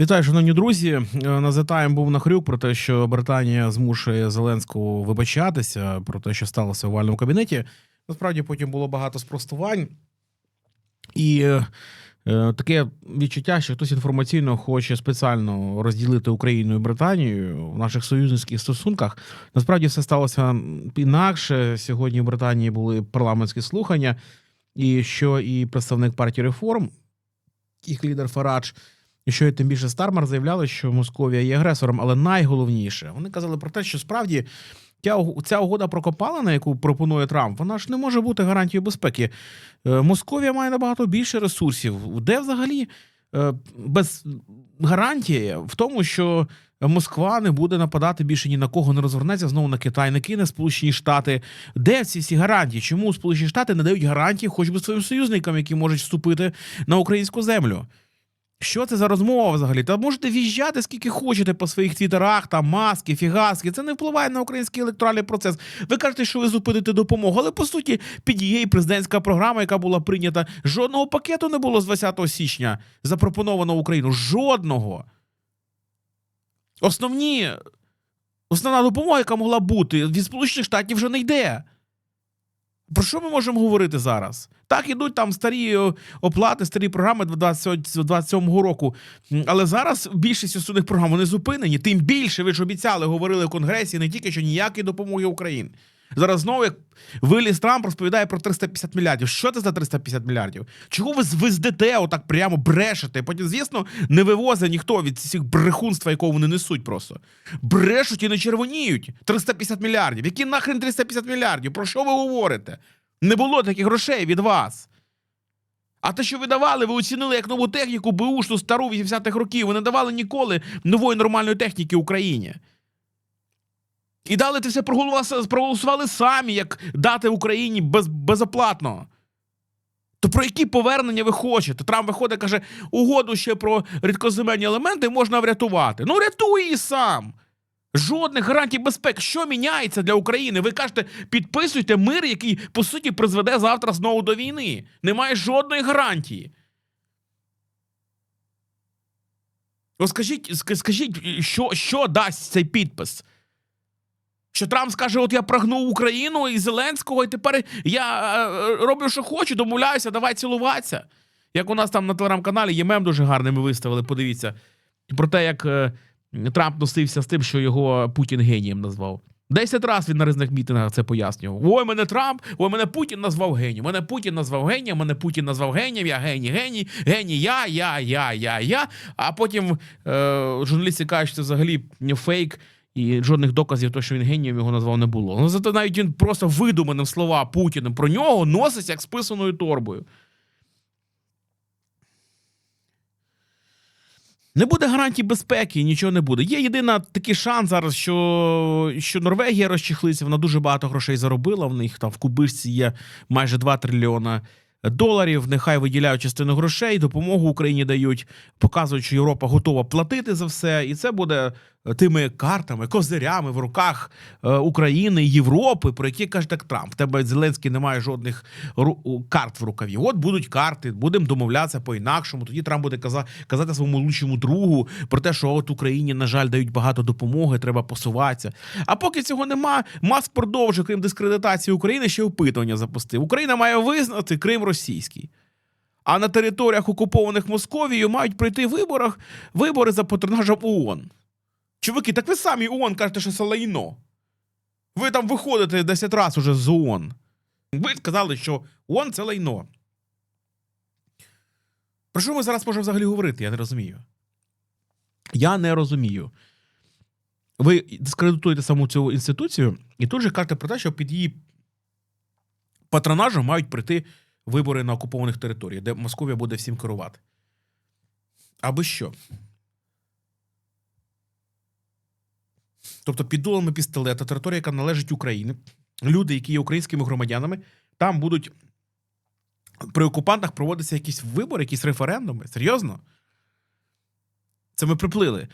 Вітаю, шановні друзі. Е, На The Time був нахрюк про те, що Британія змушує Зеленського вибачатися про те, що сталося в овальному кабінеті. Насправді потім було багато спростувань. І е, е, таке відчуття, що хтось інформаційно хоче спеціально розділити Україну і Британію в наших союзницьких стосунках. Насправді все сталося інакше. Сьогодні в Британії були парламентські слухання, і що і представник партії реформ, їх лідер Фарадж, і що і тим більше Стармар заявляли, що Московія є агресором, але найголовніше, вони казали про те, що справді ця, угода про копалини, яку пропонує Трамп, вона ж не може бути гарантією безпеки. Е, Московія має набагато більше ресурсів. Де взагалі е, без гарантії в тому, що Москва не буде нападати більше ні на кого, не розвернеться знову на Китай, не кине Сполучені Штати. Де ці всі гарантії? Чому Сполучені Штати не дають гарантії хоч би своїм союзникам, які можуть вступити на українську землю? Що це за розмова взагалі? Та можете в'їжджати скільки хочете по своїх твіттерах, там маски, фігаски. Це не впливає на український електоральний процес. Ви кажете, що ви зупините допомогу, але по суті, під її президентська програма, яка була прийнята, жодного пакету не було з 20 січня запропоновано Україну. Жодного. Основні, основна допомога, яка могла бути, від Сполучених Штатів вже не йде. Про що ми можемо говорити зараз? Так, ідуть там старі оплати, старі програми 27-го року. Але зараз більшість судних програм вони зупинені. Тим більше ви ж обіцяли, говорили в Конгресі не тільки що ніякої допомоги Україні. Зараз знову як виліз Трамп розповідає про 350 мільярдів. Що це за 350 мільярдів? Чого ви звездете, отак прямо брешете? Потім, звісно, не вивозить ніхто від цих брехунства, якого вони несуть просто. Брешуть і не червоніють. 350 мільярдів. Які нахрен 350 мільярдів? Про що ви говорите? Не було таких грошей від вас. А те, що ви давали, ви оцінили як нову техніку беушну стару 80-х років. Ви не давали ніколи нової нормальної техніки Україні. І дали це все проголосували, самі, як дати Україні без, безоплатно. То про які повернення ви хочете? Трамп виходить, каже, угоду ще про рідкоземельні елементи можна врятувати. Ну, рятуй її сам. Жодних гарантій безпеки. Що міняється для України? Ви кажете, підписуйте мир, який по суті призведе завтра знову до війни. Немає жодної гарантії. О, скажіть, скажіть, що, що дасть цей підпис? Що Трамп скаже: от я прагнув Україну і Зеленського, і тепер я е, роблю, що хочу, домовляюся, давай цілуватися. Як у нас там на телеграм-каналі є мем дуже гарний, ми виставили, подивіться. Про те, як е, Трамп носився з тим, що його Путін генієм назвав. Десять разів він на різних мітингах це пояснював. Ой, мене Трамп, ой, мене Путін назвав генієм. Мене Путін назвав генієм, мене Путін назвав генієм, я геній, геній, геній, я, я, я, я, я. А потім е, журналісти кажуть, що це взагалі фейк, і жодних доказів, того, що він генієм його назвав, не було. Ну зато навіть він просто видуманим слова Путіним про нього носиться як списаною торбою. Не буде гарантій безпеки, нічого не буде. Є єдина такий шанс зараз, що, що Норвегія розчехлиться, вона дуже багато грошей заробила. В них там в кубишці є майже 2 трильйона доларів. Нехай виділяють частину грошей, допомогу Україні дають, показують, що Європа готова платити за все, і це буде тими картами, козирями в руках е, України, Європи, про які каже так Трамп. В тебе Зеленський не має жодних карт в рукаві. От будуть карти, будемо домовлятися по-інакшому. Тоді Трамп буде каза- казати своєму лучшому другу про те, що от Україні, на жаль, дають багато допомоги, треба посуватися. А поки цього нема, Маск продовжує, крім дискредитації України, ще опитування запустив. Україна має визнати Крим російський. А на територіях, окупованих Московією, мають пройти виборах, вибори за патронажем ООН. Чуваки, так ви самі ООН кажете, що це лайно. Ви там виходите 10 разів уже з ООН. Ви сказали, що ООН це лайно. Про що ми зараз можемо взагалі говорити? Я не розумію. Я не розумію. Ви дискредитуєте саму цю інституцію і тут же кажете про те, що під її патронажем мають прийти вибори на окупованих територіях, де Московія буде всім керувати. Аби що? Тобто під дулами пістолета, територія, яка належить Україні, люди, які є українськими громадянами, там будуть при окупантах проводитися якісь вибори, якісь референдуми. Серйозно? Це ми приплили.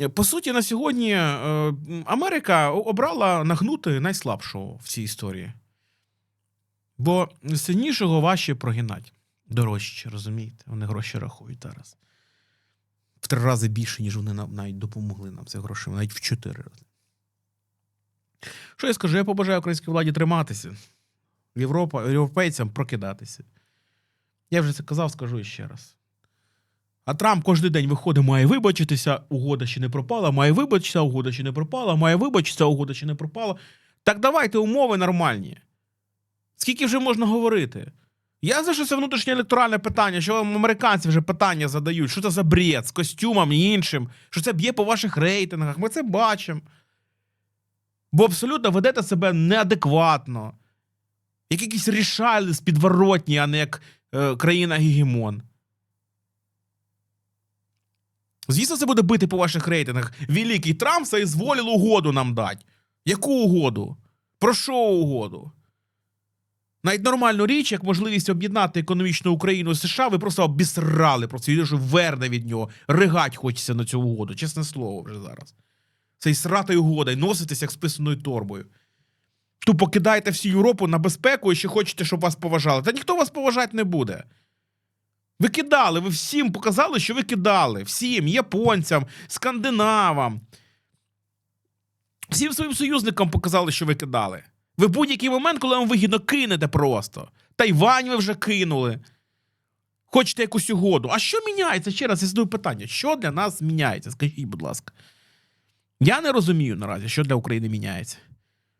Е, По суті, на сьогодні е, Америка обрала нагнути найслабшого в цій історії. Бо сильнішого важче прогинати. Дорожче, розумієте? Вони гроші рахують зараз. Три рази більше, ніж вони нам навіть допомогли нам цих грошей, навіть в чотири рази. Що я скажу? Я побажаю українській владі триматися, Європа, європейцям прокидатися. Я вже це казав, скажу ще раз. А Трамп кожен день виходить, має вибачитися, угода ще не пропала, має вибачитися, угода ще не пропала, має вибачитися, угода ще не пропала. Так давайте умови нормальні. Скільки вже можна говорити? Я за що це внутрішнє електоральне питання, що вам американці вже питання задають, що це за бред з костюмом і іншим, що це б'є по ваших рейтингах. Ми це бачимо. Бо абсолютно ведете себе неадекватно. Як якісь рішали підворотні, а не як е, країна-гегемон. Звісно, це буде бити по ваших рейтингах. Великий Трамп соізволив угоду нам дати. Яку угоду? Про що угоду? Навіть нормальну річ, як можливість об'єднати економічну Україну з США, ви просто обісрали просто і що верне від нього. Ригать хочеться на цю угоду, чесне слово, вже зараз. Цей срата угода і носитесь як з писаною торбою. Тупо кидаєте всю Європу на безпеку і ще хочете, щоб вас поважали. Та ніхто вас поважати не буде. Ви кидали, ви всім показали, що ви кидали. Всім, японцям, скандинавам. Всім своїм союзникам показали, що ви кидали. Ви будь-який момент, коли вам вигідно, кинете просто. Тайвань ви вже кинули. Хочете якусь угоду. А що міняється? Ще раз я задаю питання: що для нас міняється? Скажіть, будь ласка. Я не розумію наразі, що для України міняється.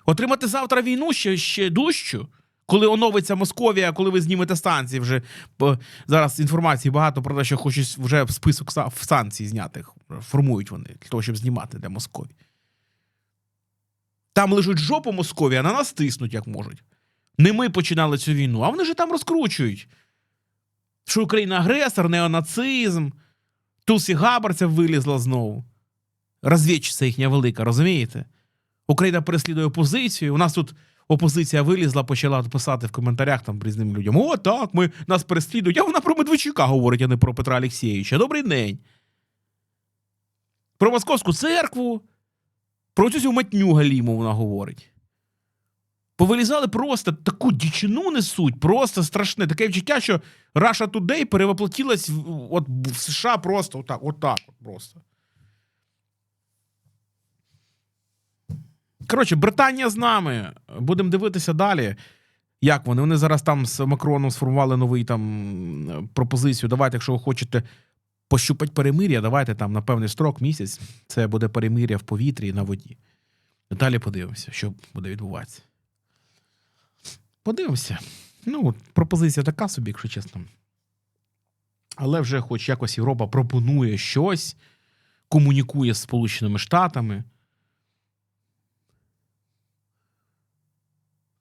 Отримати завтра війну ще, ще дужчу, коли оновиться Московія, коли ви знімете станції вже. Бо зараз інформації багато про те, що хочуть вже список санкцій зняти. Формують вони для того, щоб знімати для Московії. Там лежуть жопу Московії, а на нас тиснуть, як можуть. Не ми починали цю війну, а вони ж там розкручують. Що Україна агресор, неонацизм, Тусі Габарця вилізла знову. Розвідчиця їхня велика, розумієте? Україна переслідує опозицію. У нас тут опозиція вилізла, почала писати в коментарях там різним людям: О, так, ми нас переслідують. А вона про Медведчука говорить, а не про Петра Олексійовича. Добрий день. Про Московську церкву, про цю матню Галіму вона говорить. Повилізали просто таку дічину несуть, просто страшне. Таке відчуття, що Russia Today перевоплотилась в, от, в США просто отак, отак от просто. Коротше, Британія з нами. Будемо дивитися далі. Як вони? Вони зараз там з Макроном сформували новий там пропозицію. Давайте, якщо ви хочете пощупати перемир'я, давайте там на певний строк, місяць. Це буде перемир'я в повітрі і на воді. Далі подивимося, що буде відбуватися. Подивимося. Ну, пропозиція така собі, якщо чесно. Але вже хоч якось Європа пропонує щось, комунікує з Сполученими Штатами.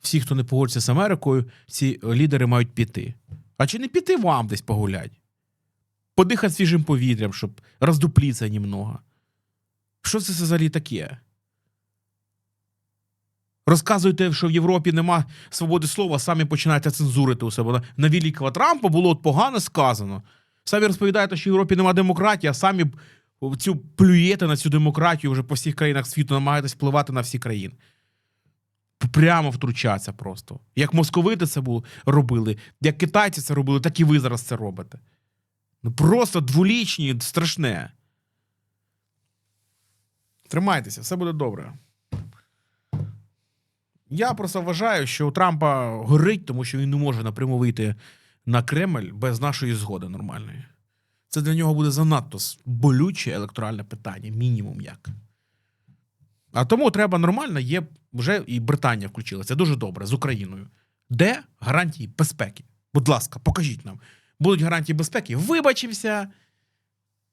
Всі, хто не погодиться з Америкою, ці лідери мають піти. А чи не піти вам десь погулять? Подихати свіжим повітрям, щоб роздупліться німного. Що це взагалі таке? Розказуєте, що в Європі нема свободи слова, самі починаєте цензурити у себе. На, великого Трампа було от погано сказано. Самі розповідаєте, що в Європі нема демократії, а самі цю плюєте на цю демократію вже по всіх країнах світу, намагаєтесь впливати на всі країни. Прямо втручатися просто. Як московити це робили, як китайці це робили, так і ви зараз це робите. Ну просто дволічні, страшне. Тримайтеся, все буде добре. Я просто вважаю, що у Трампа горить, тому що він не може напряму вийти на Кремль без нашої згоди нормальної. Це для нього буде занадто болюче електоральне питання, мінімум як. А тому треба нормально, є вже і Британія включилася. Дуже добре з Україною. Де гарантії безпеки? Будь ласка, покажіть нам. Будуть гарантії безпеки. Вибачимося.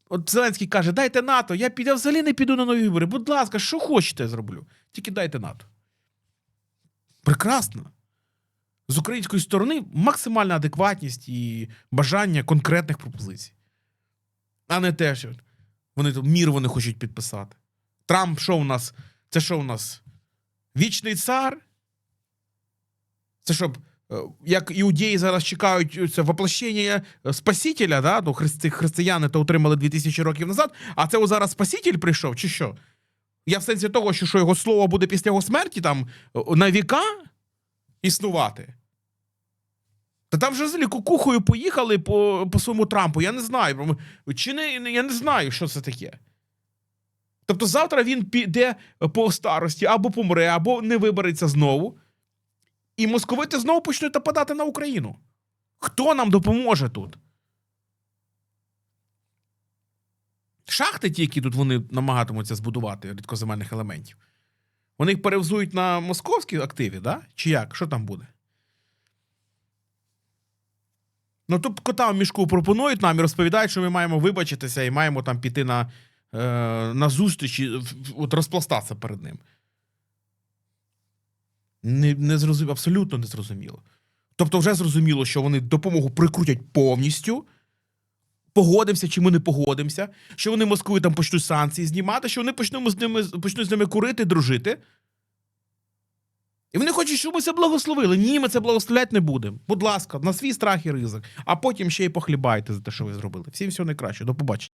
От Зеленський каже: дайте НАТО, я піду взагалі не піду на нові вибори. Будь ласка, що хочете, я зроблю. Тільки дайте НАТО. Прекрасно. З української сторони максимальна адекватність і бажання конкретних пропозицій. А не те, що вони тут мір вони хочуть підписати. Трамп, що у нас? Це що у нас? Вічний цар? Це щоб, як іудеї зараз чекають е, це воплощення е, Спасителя, да? ну, христи, християни то отримали 2000 років назад, а це зараз Спаситель прийшов, чи що? Я в сенсі того, що, що його слово буде після його смерті там е, на віка існувати. Та Та там вже взагалі кукухою поїхали по, по своєму Трампу. Я не знаю. Чи не, я не знаю, що це таке. Тобто завтра він піде по старості або помре, або не вибереться знову. І московити знову почнуть нападати на Україну. Хто нам допоможе тут? Шахти ті, які тут вони намагатимуться збудувати рідкоземельних елементів. Вони їх перевзують на московські активі, да? Чи як? Що там буде? Ну, тут кота в мішку пропонують нам і розповідають, що ми маємо вибачитися і маємо там піти на, е, на зустріч і от розпластатися перед ним. Не, не зрозуміло, абсолютно не зрозуміло. Тобто, вже зрозуміло, що вони допомогу прикрутять повністю. Погодимося, чи ми не погодимося, що вони Москві там почнуть санкції знімати, що вони почнуть з ними, почнуть з ними курити, дружити. І вони хочуть, щоб ми це благословили. Ні, ми це благословляти не будемо. Будь ласка, на свій страх і ризик. А потім ще й похлібайте за те, що ви зробили. Всім всього найкраще. До побачення.